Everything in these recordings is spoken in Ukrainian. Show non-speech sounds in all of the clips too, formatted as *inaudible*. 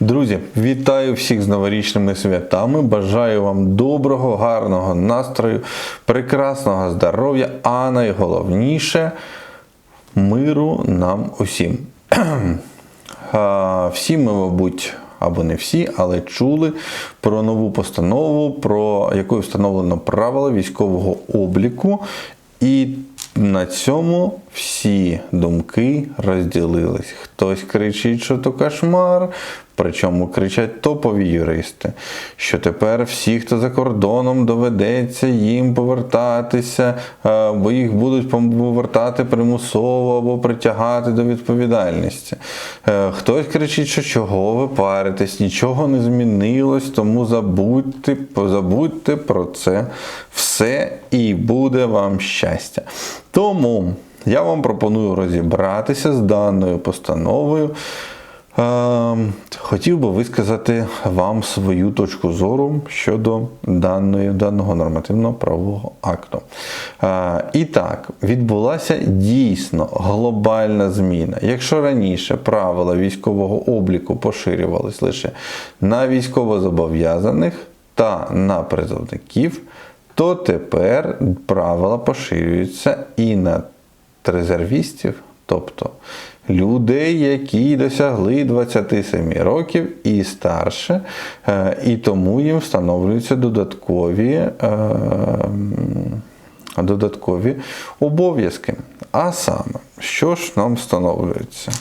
Друзі, вітаю всіх з новорічними святами. Бажаю вам доброго, гарного настрою, прекрасного здоров'я, а найголовніше миру нам усім. *clears throat* Всі ми, мабуть, або не всі, але чули про нову постанову, про якою встановлено правила військового обліку. І на цьому всі думки розділились. Хтось кричить, що то кошмар, причому кричать топові юристи, що тепер всі, хто за кордоном, доведеться їм повертатися, е, бо їх будуть повертати примусово або притягати до відповідальності. Е, Хтось кричить, що чого ви паритесь, нічого не змінилось, тому забудьте, забудьте про це все і буде вам щастя. Тому я вам пропоную розібратися з даною постановою. Е, Хотів би висказати вам свою точку зору щодо даної, даного нормативно-правового акту. Е, І так, відбулася дійсно глобальна зміна. Якщо раніше правила військового обліку поширювались лише на військовозобов'язаних та на призовників, то тепер правила поширюються і на резервістів, тобто людей, які досягли 27 років і старше, е, і тому їм встановлюються додаткові. е, Додаткові обов'язки. А саме, що ж нам встановлюється?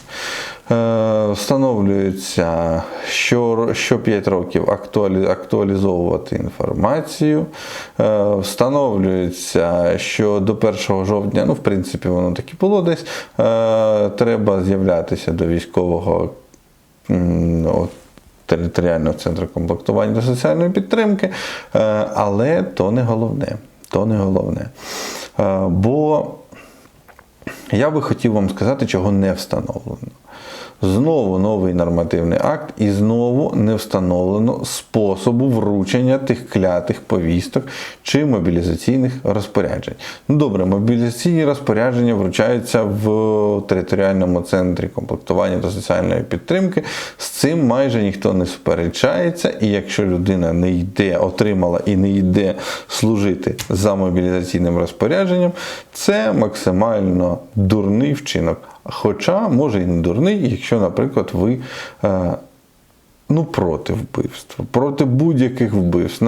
Е, встановлюється, що, що 5 років актуалі, актуалізовувати інформацію. Е, встановлюється, що до 1 жовтня, ну, в принципі, воно так було десь, е, треба з'являтися до військового от, територіального центру комплектування та соціальної підтримки, але то не головне. То не головне. Бо я би хотів вам сказати, чого не встановлено. Знову новий нормативний акт, і знову не встановлено способу вручення тих клятих повісток чи мобілізаційних розпоряджень. Ну добре, мобілізаційні розпорядження вручаються в територіальному центрі комплектування та соціальної підтримки. З цим майже ніхто не сперечається, і якщо людина не йде, отримала і не йде служити за мобілізаційним розпорядженням, це максимально дурний вчинок. Хоча, може і не дурний, якщо, наприклад, ви е, ну, проти вбивства, проти будь-яких вбивств.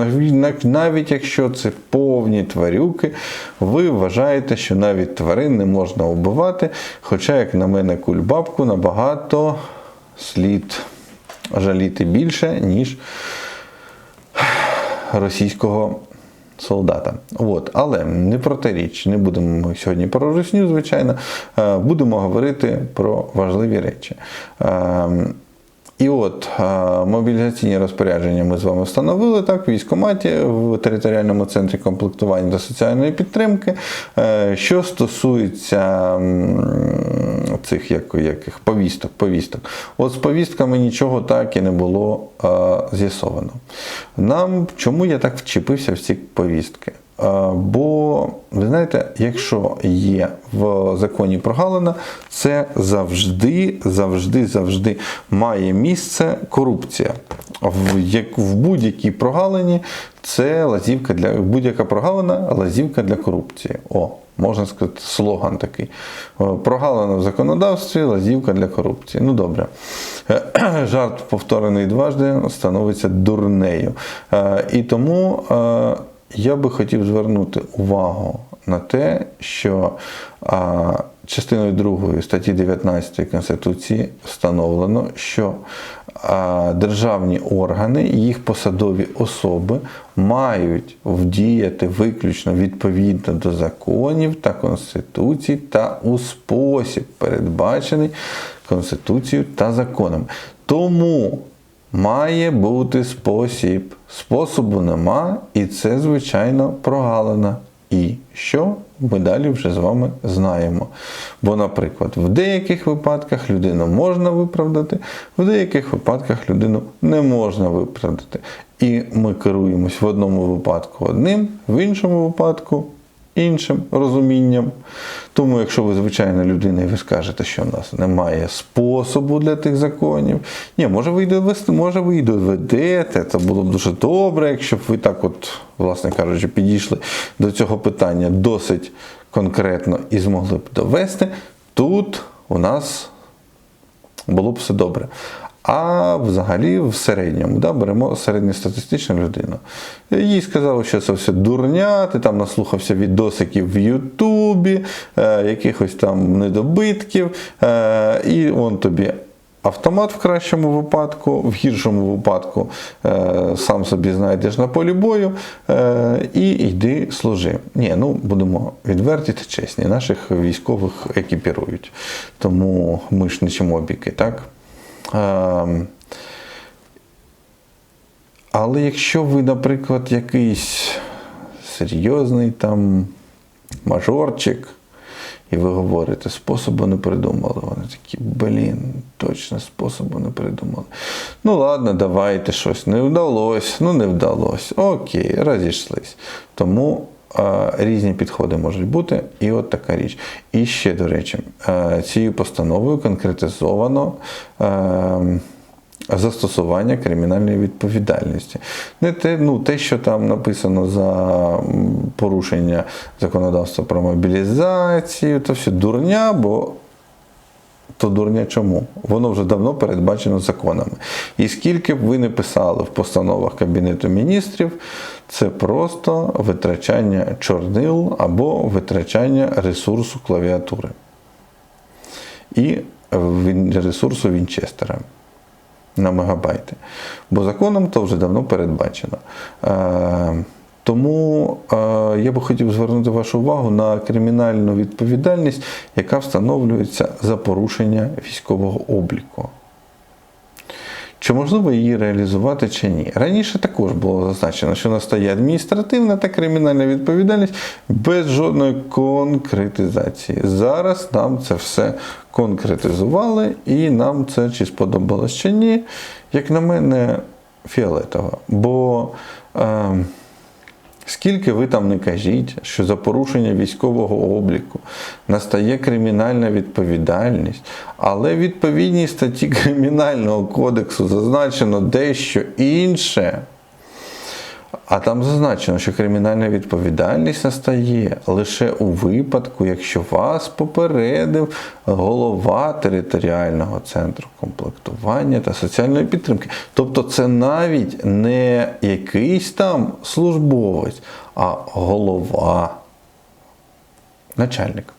Навіть, якщо це повні тварюки, ви вважаєте, що навіть тварин не можна вбивати. Хоча, як на мене, кульбабку набагато слід жаліти більше, ніж російського солдата. От. Але не про те річ. Не будемо ми сьогодні про русню, звичайно. Е, Будемо говорити про важливі речі. І от е, мобілізаційні розпорядження ми з вами встановили так в військкоматі в територіальному центрі комплектування та соціальної підтримки. Е, Що стосується цих як, яких повісток, повісток. От з повістками нічого так і не було е, з'ясовано. Нам чому я так вчепився в ці повістки? Е, Бо ви знаєте, якщо є в законі прогалина, це завжди, завжди, завжди має місце корупція. В, як, в будь-якій прогалині це лазівка для будь-яка прогалина лазівка для корупції. О, можна сказати, слоган такий. Е, Прогалина в законодавстві, лазівка для корупції. Ну добре. Е, *clears throat* Жарт повторений дважди становиться дурнею. І тому я би хотів звернути увагу на те, що а, частиною 2 статті 19 Конституції встановлено, що а, державні органи, їх посадові особи мають вдіяти виключно відповідно до законів та Конституції та у спосіб, передбачений Конституцією та законами. Тому Має бути спосіб. Способу нема, і це, звичайно, прогалина. І що ми далі вже з вами знаємо. Бо, наприклад, в деяких випадках людину можна виправдати, в деяких випадках людину не можна виправдати. І ми керуємось в одному випадку одним, в іншому випадку іншим розумінням. Тому, якщо ви звичайна людина і ви скажете, що в нас немає способу для тих законів, ні, може ви й довести, може ви й доведете, це було б дуже добре, якщо б ви так, от, власне кажучи, підійшли до цього питання досить конкретно і змогли б довести, тут у нас було б все добре. А взагалі, в середньому, да, беремо середньостатистичну людину. Їй сказали, що це все дурня, ти там наслухався відосиків в Ютубі, е, якихось там недобитків, е, і он тобі. Автомат в кращому випадку, в гіршому випадку е, сам собі знайдеш на полі бою е, і йди служи. Ні, ну будемо відверті та чесні. Наших військових екіпірують. Тому ми ж не чимобіки, так? Ем, але якщо ви, наприклад, якийсь серйозний там мажорчик, і ви говорите, способу не придумали. Вони такі, блін, точно способу не придумали. Ну ладно, давайте щось. Не вдалося, ну не вдалося. Окей, розійшлись. Тому різні підходи можуть бути, і от така річ. І ще, до речі, е, цією постановою конкретизовано. Е, Застосування кримінальної відповідальності. Не те, ну, те, що там написано за порушення законодавства про мобілізацію, то все дурня, бо то дурня чому? Воно вже давно передбачено законами. І скільки б ви не писали в постановах Кабінету міністрів, це просто витрачання чорнил або витрачання ресурсу клавіатури і ресурсу Вінчестера на мегабайти. Бо законом то вже давно передбачено. Тому е, я би хотів звернути вашу увагу на кримінальну відповідальність, яка встановлюється за порушення військового обліку. Чи можливо її реалізувати чи ні? Раніше також було зазначено, що настає адміністративна та кримінальна відповідальність без жодної конкретизації. Зараз нам це все конкретизували, і нам це чи сподобалось чи ні, як на мене, фіолетово. Бо е, Скільки ви там не кажіть, що за порушення військового обліку настає кримінальна відповідальність, але відповідній статті Кримінального кодексу зазначено дещо інше. А там зазначено, що кримінальна відповідальність настає лише у випадку, якщо вас попередив голова територіального центру комплектування та соціальної підтримки. Тобто це навіть не якийсь там службовець, а голова, начальник.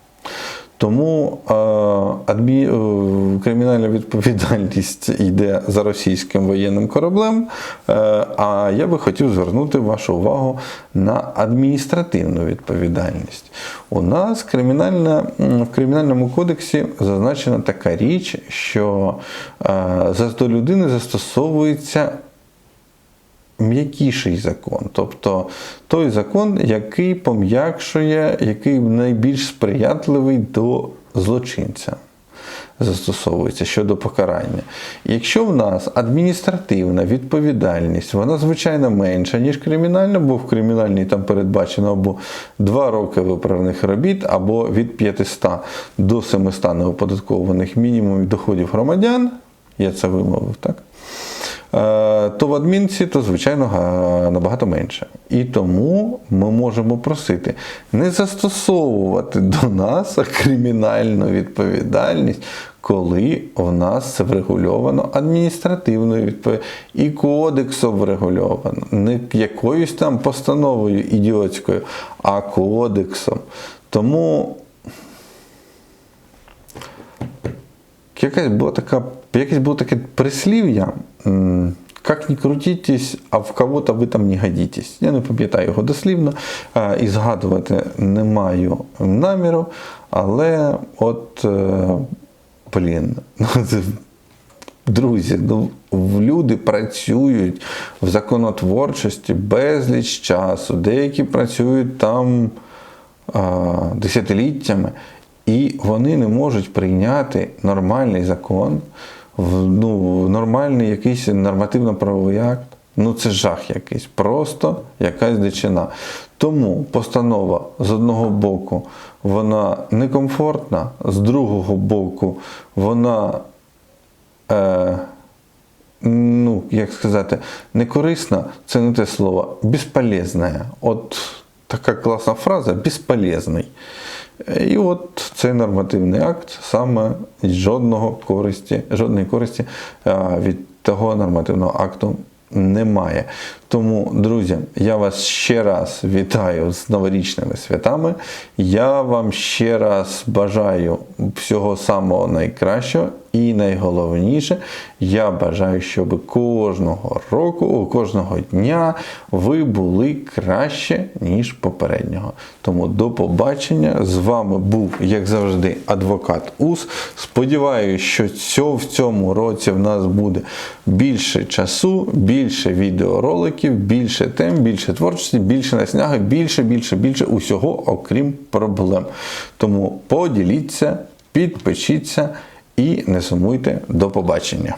Тому е, адмі... е, кримінальна відповідальність йде за російським воєнним кораблем. Е, а я би хотів звернути вашу увагу на адміністративну відповідальність. У нас кримінальна, в кримінальному кодексі зазначена така річ, що за- до людини застосовується м'якіший закон, тобто той закон, який пом'якшує, який найбільш сприятливий до злочинця. Застосовується щодо покарання. Якщо в нас адміністративна відповідальність, вона звичайно менша, ніж кримінальна, бо в кримінальній там передбачено або 2 роки виправних робіт, або від 500 до 700 неоподаткованих мінімумів доходів громадян, я це вимовив, так? Е, то в адмінці то, звичайно, набагато менше. І тому ми можемо просити не застосовувати до нас кримінальну відповідальність, коли в нас це врегульовано адміністративною відповідальністю і кодексом врегульовано. Не якоюсь там постановою ідіотською, а кодексом. Тому якась була така, якесь було таке прислів'я. Как не крутитесь, а в кого-то ви там не годитесь. Я не пам'ятаю його дослівно і згадувати не маю наміру, але от, е, блін, *laughs* Друзі, ну, люди працюють в законотворчості безліч часу. Деякі працюють там десятиліттями, і вони не можуть прийняти нормальний закон, ну, нормальний якийсь нормативно-правовий акт. Ну, це жах якийсь, просто якась дичина. Тому постанова з одного боку вона некомфортна, з другого боку вона, е, ну, як сказати, не корисна, це не те слово, безполезна. От така класна фраза безполезний. І от цей нормативний акт саме жодного користі, жодної користі від того нормативного акту немає. Тому, друзі, я вас ще раз вітаю з новорічними святами. Я вам ще раз бажаю всього самого найкращого і найголовніше, я бажаю, щоб кожного року, кожного дня ви були краще, ніж попереднього. Тому до побачення. З вами був, як завжди, адвокат УС. Сподіваюся, що цьо- в цьому році в нас буде більше часу, більше відеороликів, більше тем, більше творчості, більше насняги, більше, більше, більше усього, окрім проблем. Тому поділіться, підпишіться і не сумуйте. До побачення.